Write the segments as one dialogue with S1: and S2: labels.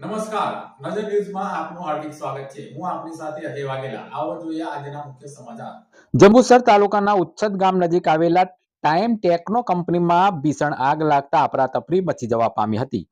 S1: નમસ્કાર. નજર ન્યૂઝમાં આપનું હાર્દિક સ્વાગત છે. હું આપની સાથે અજય વાઘેલા. આવો જોઈએ આજના મુખ્ય સમાચાર.
S2: જંબુસર તાલુકાના ઉચ્છદ ગામ નજીક આવેલા ટાઈમ ટેકનો કંપનીમાં ભીષણ આગ લાગતા અફરાતફરી મચી જવા પામી હતી.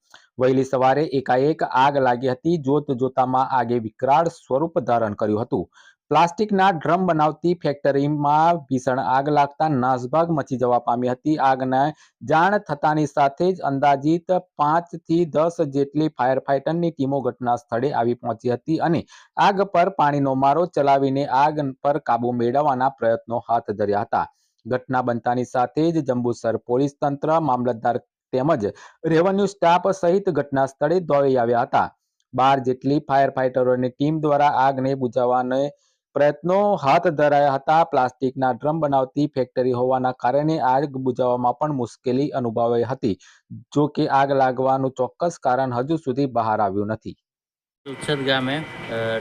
S2: વહેલી સવારે એકાએક આગ લાગી હતી. જોત જોતામાં આગે વિકરાળ સ્વરૂપ ધારણ કર્યું હતું. પ્લાસ્ટિકના ડ્રમ બનાવતી ફેક્ટરીમાં ભીષણ આગ લાગતા નાસભાગ મચી જવા પામી હતી. આગને જાણ થતાની સાથે જ અંદાજિત પાંચથી દસ જેટલી ફાયર ફાઇટરની ટીમો ઘટના સ્થળે આવી પહોંચી હતી અને આગ પર પાણીનો મારો ચલાવીને આગ પર કાબુ મેળવવાના પ્રયત્નો હાથ ધર્યા હતા. ઘટના બનતાની સાથે જ જંબુસર પોલીસ તંત્ર, મામલતદાર તેમજ રેવન્યુ સ્ટાફ સહિત ઘટના સ્થળે દોડી આવ્યા હતા. બાર જેટલી ફાયર ફાઇટરોની ટીમ દ્વારા આગને બુઝાવવાને પ્રયત્નો હાથ ધરાયા હતા. પ્લાસ્ટિકના ડ્રમ બનાવતી ફેક્ટરી હોવાના કારણે આગ બુઝાવવામાં પણ મુશ્કેલી અનુભવાઈ હતી. જો કે આગ લાગવાનું ચોક્કસ કારણ હજુ સુધી બહાર આવ્યું નથી.
S3: ઉચ્છદ ગામે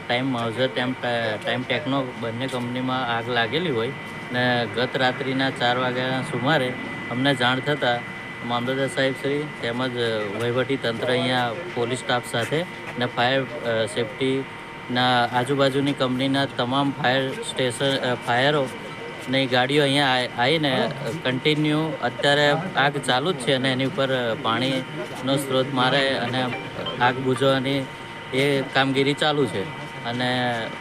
S3: ટાઈમ માઉઝર ટેમ ટાઈમ ટેકનો બંને કંપનીમાં આગ લાગેલી હોય ને ગત રાત્રિના ચાર વાગ્યાના સુમારે અમને જાણ થતાં મામલતદાર સાહેબ શ્રી તેમજ વહીવટી તંત્ર અહીંયા પોલીસ સ્ટાફ સાથે ને ફાયર સેફટીના આજુબાજુની કંપનીના તમામ ફાયર સ્ટેશન ફાયરોની ફાયરો ની ગાડીઓ અહીંયા આવીને કન્ટિન્યુ અત્યારે આગ ચાલુ જ છે અને એની ઉપર પાણીનો સ્ત્રોત મારે અને આગ બુજવાની એ કામગીરી ચાલુ છે. અને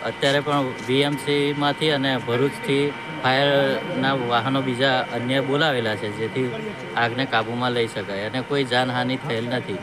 S3: અત્યારે પણ વીએમસીમાંથી અને ભરૂચથી ફાયરના વાહનો બીજા અન્ય બોલાવેલા છે, જેથી આગને કાબૂમાં લઈ શકાય. અને કોઈ જાનહાનિ થયેલ નથી.